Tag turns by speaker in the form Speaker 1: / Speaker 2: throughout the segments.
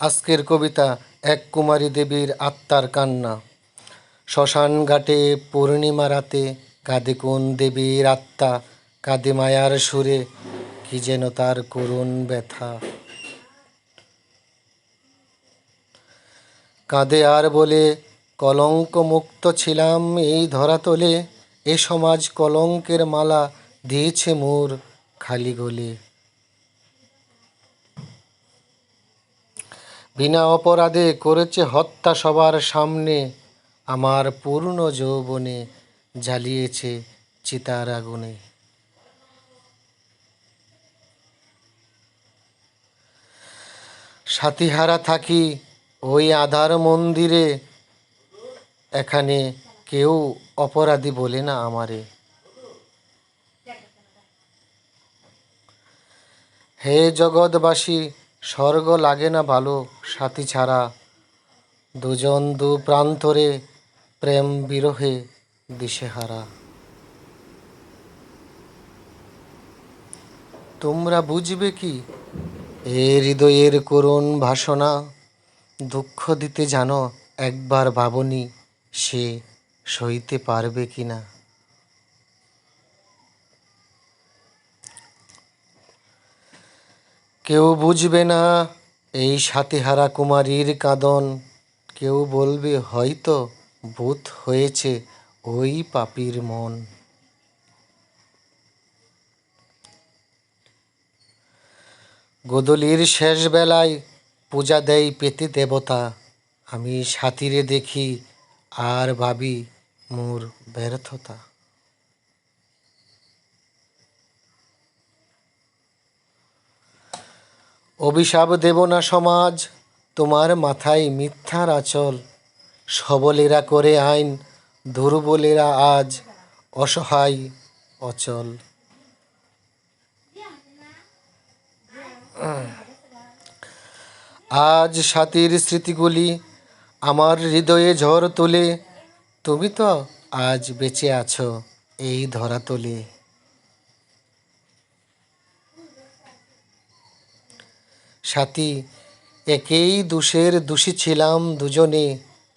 Speaker 1: আজকের কবিতা এক কুমারী দেবীর আত্মার কান্না। শ্মশান ঘাটে পূর্ণিমা রাতে কাঁদে কোন দেবীর আত্মা? কাঁদে মায়ার সুরে কি যেন তার করুণ ব্যথা? কাঁদে আর বলে কলঙ্ক মুক্ত ছিলাম এই ধরাতলে, এ সমাজ কলঙ্কের মালা দিয়েছে মোর খালি গলে। বিনা অপরাধে করেছে হত্যা সবার সামনে। আমার পূর্ণ যৌবনে জ্বালিয়েছে চিতার আগুনে। সাথীহারা থাকি ওই আধার মন্দিরে। এখানে কেউ অপরাধী বলে না আমারে। হে জগৎবাসী স্বর্গ লাগে না ভালো সাথী ছাড়া। দুজন দু প্রান্তরে প্রেম বিরহে দিশেহারা। তোমরা বুঝবে কি? এ হৃদয়ের করুণ ভাষণা, দুঃখ দিতে জানো একবার ভাবনি সে সইতে পারবে কি না কেউ বুঝবে না এই সাথীহারা কুমারীর কাঁদন। কেউ বলবে, হয়তো ভূত হয়েছে ওই পাপির মন। গোদলির শেষ বেলায় পূজা দেয় পেতে দেবতা। আমি সাথীরে দেখি, আর ভাবি মোর ব্যর্থতা। অভিশাপ দেব না সমাজ, তোমার মাথায় মিথ্যার আচল। সবলেরা করে আইন, দুর্বলেরা আজ অসহায় অচল। আজ সাথীর স্মৃতিগুলি আমার হৃদয়ে ঝড় তোলে, তুমি তো আজ বেঁচে আছো এই ধরাতলে। সাথী, একেই দোষের দোষী ছিলাম দুজনে,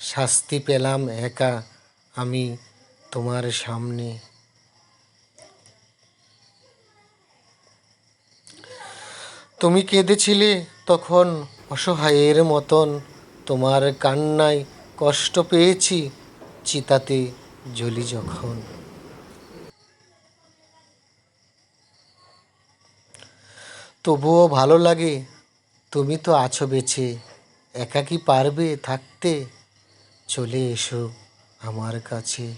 Speaker 1: শাস্তি পেলাম একা আমি তোমার সামনে। তুমি কেঁদেছিলে তখন অসহায়ের মতন, তোমার কান্নায় কষ্ট পেয়েছি চিতাতে জ্বলি যখন। তবুও ভালো লাগে তুমি তো আছো বেছে একা কি পারবে থাকতে? চলে এসো আমার কাছে।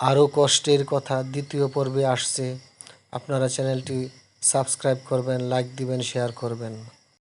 Speaker 1: আরও কষ্টের কথা দ্বিতীয় পর্বে আসছে। আপনারা চ্যানেলটি সাবস্ক্রাইব করবেন, লাইক দিবেন, শেয়ার করবেন।